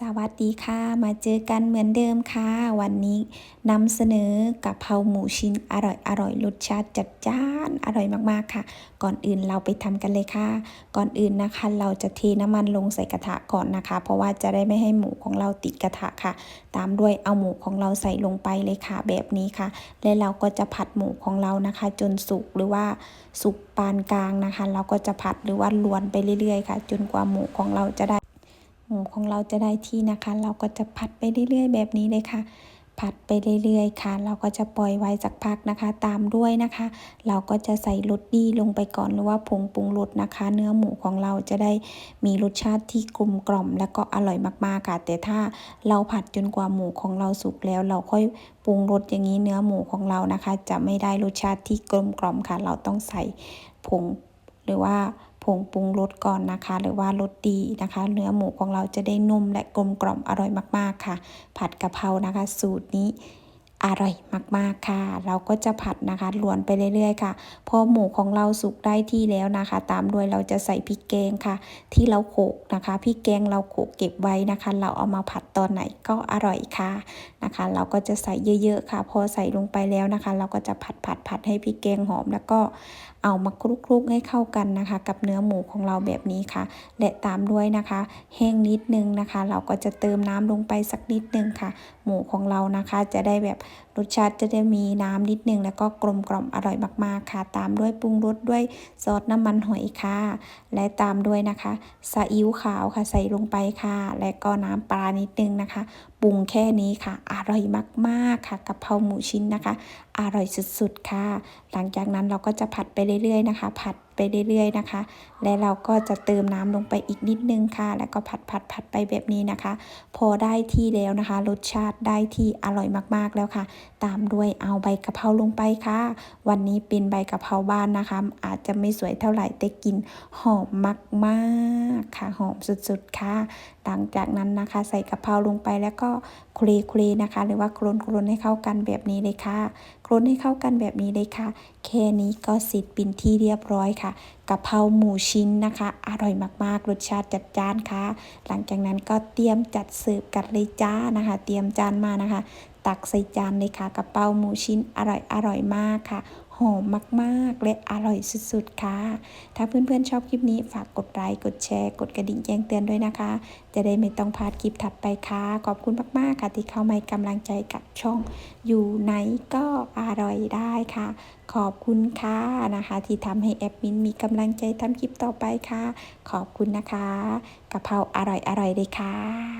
สวัสดีค่ะ มาเจอกันเหมือนเดิมค่ะ วันนี้นำเสนอกะเพราหมูชิ้นอร่อยอร่อยรสชาติจัดจ้านอร่อยมากๆค่ะ ก่อนอื่นเราไปทำกันเลยค่ะ ก่อนอื่นนะคะ เราจะเทน้ำมันลงใส่กระทะก่อนนะคะ เพราะว่าจะได้ไม่ให้หมูของเราติดกระทะค่ะ ตามด้วยเอาหมูของเราใส่ลงไปเลยค่ะ แบบนี้ค่ะ และเราก็จะผัดหมูของเรานะคะ จนสุกหรือว่าสุกปานกลางนะคะ เราก็จะผัดหรือว่าลวนไปเรื่อยๆ ค่ะ จนกว่าหมูของเราจะได้ หมูของเราจะได้ที่นะคะ เราก็จะผัดไปเรื่อยๆ แบบนี้เลยค่ะผัดไปเรื่อยๆ ค่ะ เราก็จะปล่อยไว้สักพักนะคะ ตามด้วยนะคะ เราก็จะใส่รสดีลงไปก่อนหรือว่าผงปรุงรสนะคะ เนื้อหมูของเราจะได้มีรสชาติที่กลมกล่อม และก็อร่อยมากๆค่ะ แต่ถ้าเราผัดจนกว่าหมูของเราสุกแล้ว เราค่อยปรุงรสอย่างนี้เนื้อหมูของเรานะคะ จะไม่ได้รสชาติที่กลมกล่อมค่ะ เราต้องใส่ผงหรือว่า ผงปรุงรสก่อนนะคะ หรือว่ารสดีนะคะ เนื้อหมูของเราจะได้นุ่มและกลมกล่อมอร่อยมากๆค่ะ ผัดกะเพรานะคะ สูตรนี้อร่อยมากๆค่ะ เราก็จะผัดนะคะลวนไปเรื่อยๆค่ะ พอหมูของเราสุกได้ที่แล้วนะคะ ตามด้วยเราจะใส่พริกแกงค่ะ ที่เราโขกนะคะพริกแกงเราโขกเก็บไว้นะคะ เราเอามาผัดตอนไหนก็อร่อยค่ะนะคะ เราก็จะใส่เยอะๆค่ะ พอใส่ลงไปแล้วนะคะ เราก็จะผัดผัดผัดให้พริกแกงหอมแล้วก็ เอามาคลุกๆให้เข้ากันนะคะ กับเนื้อหมูของเราแบบนี้ค่ะ และตามด้วยนะคะ แห้งนิดนึงนะคะ เราก็จะเติมน้ำลงไปสักนิดนึงค่ะ หมูของเรานะคะ จะได้แบบรสชาติจะได้มีน้ำนิดนึง แล้วก็กลมกล่อมอร่อยมากๆค่ะ ตามด้วยปรุงรสด้วยซอสน้ำมันหอยค่ะ และตามด้วยนะคะซาอิ๊วขาวค่ะใส่ลงไปค่ะ และก็น้ำปลานิดนึงนะคะ ปรุงแค่นี้ค่ะ อร่อยมากๆค่ะกับเพราหมูชิ้นนะคะ อร่อยสุดๆค่ะ หลังจากนั้นเราก็จะผัดไปเรื่อยๆนะคะ ผัดไปเรื่อยๆนะคะ และเราก็จะเติมน้ำลงไปอีกนิดนึงค่ะ แล้วก็ผัดผัดผัดไปแบบนี้นะคะ พอได้ที่แล้วนะคะ รสชาติได้ที่อร่อยมากๆแล้วค่ะ ตามด้วยเอาใบกะเพราลงไปค่ะ วันนี้เป็นใบกะเพราบ้านนะคะ อาจจะไม่สวยเท่าไหร่แต่กลิ่นหอมมากๆค่ะ หอมสุดๆค่ะหลังจากนั้นนะคะ ใส่กะเพราลงไปแล้วก็คลีคลีนะคะ หรือว่าโคลนโคลนให้เข้ากันแบบนี้เลยค่ะโคลนให้เข้ากันแบบนี้เลยค่ะ แค่นี้ก็เสร็จเป็นที่เรียบร้อยค่ะกะเพราหมูชิ้นนะคะ อร่อยมากๆ รสชาติจัดจ้านค่ะ หลังจากนั้นก็เตรียมจัดเสิร์ฟกันเลยจ้านะคะ เตรียมจานมานะคะ ตักใส่จานเลยค่ะกะเพราหมูชิ้นอร่อยอร่อยมากค่ะหอมมากๆ และอร่อยสุดๆ ค่ะ ถ้าเพื่อนๆชอบคลิปนี้ฝากกดไลค์ กดแชร์ กดกระดิ่งแจ้งเตือนด้วยนะคะ จะได้ไม่ต้องพลาดคลิปถัดไปค่ะ ขอบคุณมากๆ ค่ะที่เข้ามาให้กำลังใจกับช่อง อยู่ไหนก็อร่อยได้ค่ะ ขอบคุณค่ะนะคะ ที่ทำให้แอดมินมีกำลังใจทำคลิปต่อไปค่ะ ขอบคุณนะคะกะเพราอร่อยๆเลยค่ะ